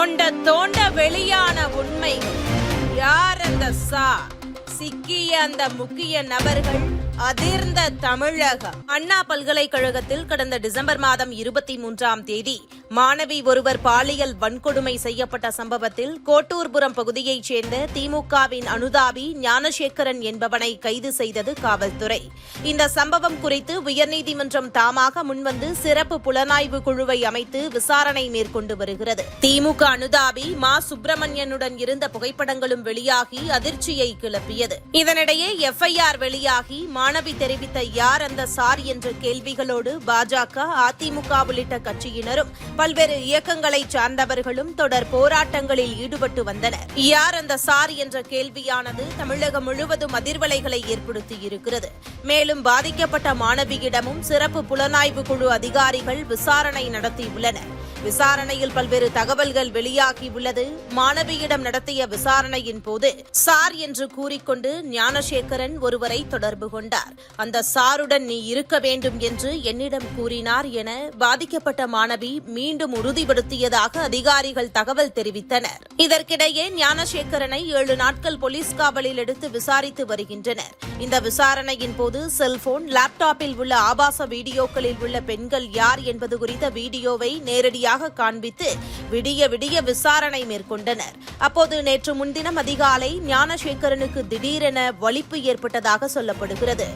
தோண்ட தோண்ட வெளியான உண்மை யார் அந்த சா? சிக்கிய அந்த முக்கிய நபர்கள்? அதிர்ந்த தமிழகம் அண்ணா பல்கலைக்கழகத்தில் கடந்த டிசம்பர் மாதம் இருபத்தி மூன்றாம் தேதி மாணவி ஒருவர் பாலியல் வன்கொடுமை செய்யப்பட்ட சம்பவத்தில் கோட்டூர்புரம் பகுதியைச் சேர்ந்த திமுகவின் அனுதாபி ஞானசேகரன் என்பவனை கைது செய்தது காவல்துறை. இந்த சம்பவம் குறித்து உயர்நீதிமன்றம் தாமாக முன்வந்து சிறப்பு புலனாய்வு குழுவை அமைத்து விசாரணை மேற்கொண்டு வருகிறது. திமுக அனுதாபி மா. சுப்பிரமணியனுடன் இருந்த புகைப்படங்களும் வெளியாகி அதிர்ச்சியை கிளப்பியது. இதனிடையே எஃப்ஐஆர் வெளியாகி மாணவி தெரிவித்த யார் அந்த சார் என்ற கேள்விகளோடு பாஜக அதிமுக உள்ளிட்ட கட்சியினரும் பல்வேறு இயக்கங்களைச் சார்ந்தவர்களும் தொடர் போராட்டங்களில் ஈடுபட்டு வந்தனர். யார் அந்த சார் என்ற கேள்வியானது தமிழகம் முழுவதும் அதிர்வலைகளை ஏற்படுத்தியிருக்கிறது மேலும் பாதிக்கப்பட்ட மாணவியிடமும் சிறப்பு புலனாய்வு குழு அதிகாரிகள் விசாரணை நடத்தியுள்ளனர் விசாரணையில் பல்வேறு தகவல்கள் வெளியாகியுள்ளது மாணவியிடம் நடத்திய விசாரணையின் போது சார் என்று கூறிக்கொண்டு ஞானசேகரன் ஒருவரை தொடர்பு கொண்டார். அந்த சாருடன் நீ இருக்க வேண்டும் என்று என்னிடம் கூறினார் என பாதிக்கப்பட்ட மாணவி மீண்டும் உறுதிப்படுத்தியதாக அதிகாரிகள் தகவல் தெரிவித்தனர். இதற்கிடையே ஞானசேகரனை ஏழு நாட்கள் போலீஸ் காவலில் எடுத்து விசாரித்து வருகின்றனர். இந்த விசாரணையின் போது செல்போன் லேப்டாப்பில் உள்ள ஆபாச வீடியோக்களில் உள்ள பெண்கள் யார் என்பது குறித்த வீடியோவை நேரடியாக காண்பித்து விடிய விடிய விசாரணை மேற்கொண்டனர். அப்போது நேற்று முன்தினம் அதிகாலை ஞானசேகரனுக்கு திடீரென வலிப்பு ஏற்பட்டதாக சொல்லப்படுகிறது.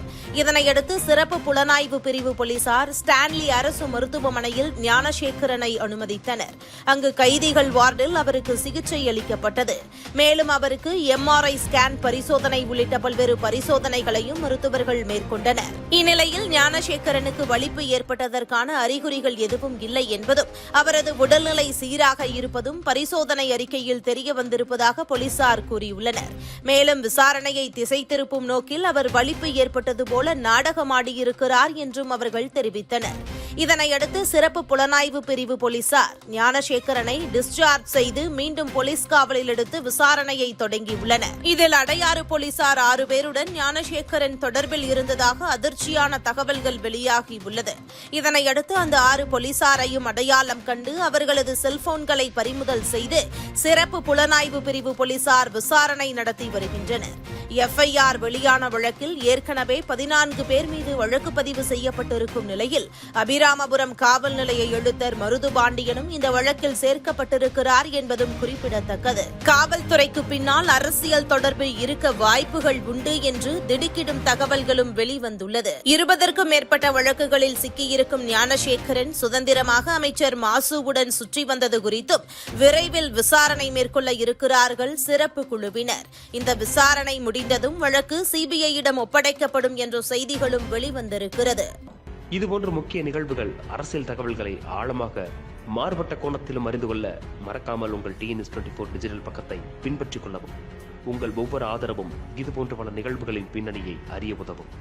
இதனையடுத்து சிறப்பு புலனாய்வு பிரிவு போலீசார் ஸ்டான்லி அரசு மருத்துவமனையில் ஞானசேகரனை அனுமதித்தனர். அங்கு கைதிகள் வார்டில் அவருக்கு சிகிச்சை அளிக்கப்பட்டது. மேலும் அவருக்கு எம்ஆர்ஐ ஸ்கேன் பரிசோதனை உள்ளிட்ட பல்வேறு பரிசோதனைகளையும் மருத்துவர்கள் மேற்கொண்டனர். இந்நிலையில் ஞானசேகரனுக்கு வலிப்பு ஏற்பட்டதற்கான அறிகுறிகள் எதுவும் இல்லை என்பதும் அவரது உடல்நிலை சீராக இருப்பதும் பரிசோதனை அறிக்கையில் தெரிய வந்திருப்பதாக போலீசார் கூறியுள்ளனர். மேலும் விசாரணையை திசை திருப்பும் நோக்கில் அவர் வலிப்பு ஏற்பட்டது போல நாடகமாடியிருக்கிறார் என்றும் அவர்கள் தெரிவித்தனர். இதனையடுத்து சிறப்பு புலனாய்வு பிரிவு போலீசார் ஞானசேகரனை டிஸ்சார்ஜ் செய்து மீண்டும் போலீஸ் காவலில் எடுத்து விசாரணையை தொடங்கியுள்ளனர். இதில் அடையாறு போலீசார் ஆறு பேருடன் ஞானசேகரன் தொடர்பில் இருந்ததாக அதிர்ச்சியான தகவல்கள் வெளியாகியுள்ளது இதனையடுத்து அந்த ஆறு போலீசாரையும் அடையாளம் கண்டு அவர்களது செல்போன்களை பறிமுதல் செய்து சிறப்பு புலனாய்வு பிரிவு போலீசார் விசாரணை நடத்தி வருகின்றனர். எஃப்ஐஆர் வெளியான வழக்கில் ஏற்கனவே பதினான்கு பேர் மீது வழக்கு பதிவு செய்யப்பட்டிருக்கும் நிலையில் அபிராமபுரம் காவல் நிலைய எழுத்தர் மருது பாண்டியனும் இந்த வழக்கில் சேர்க்கப்பட்டிருக்கிறார் என்பதும் குறிப்பிடத்தக்கது. காவல்துறைக்கு பின்னால் அரசியல் தொடர்பு இருக்க வாய்ப்புகள் உண்டு என்று திடுக்கிடும் தகவல்களும் வெளிவந்துள்ளது. இருபதற்கும் மேற்பட்ட வழக்குகளில் சிக்கியிருக்கும் ஞானசேகரன் சுதந்திரமாக அமைச்சர் மாசுவுடன் சுற்றி வந்தது குறித்தும் விரைவில் விசாரணை மேற்கொள்ள இருக்கிறார்கள் சிறப்பு குழுவினர். இந்த விசாரணை முடிந்ததும் வழக்கு சிபிஐயிடம் ஒப்படைக்கப்படும் என்ற செய்திகளும் வெளிவந்திருக்கிறது. இதுபோன்ற முக்கிய நிகழ்வுகள் அரசியல் தகவல்களை ஆழமாக மாறுபட்ட கோணத்திலும் அறிந்து கொள்ள மறக்காமல் உங்கள் டிஎன்எஸ் டுவெண்ட்டி ஃபோர் டிஜிட்டல் பக்கத்தை பின்பற்றிக் கொள்ளவும். உங்கள் ஒவ்வொரு ஆதரவும் இதுபோன்ற பல நிகழ்வுகளின் பின்னணியை அறிய உதவும்.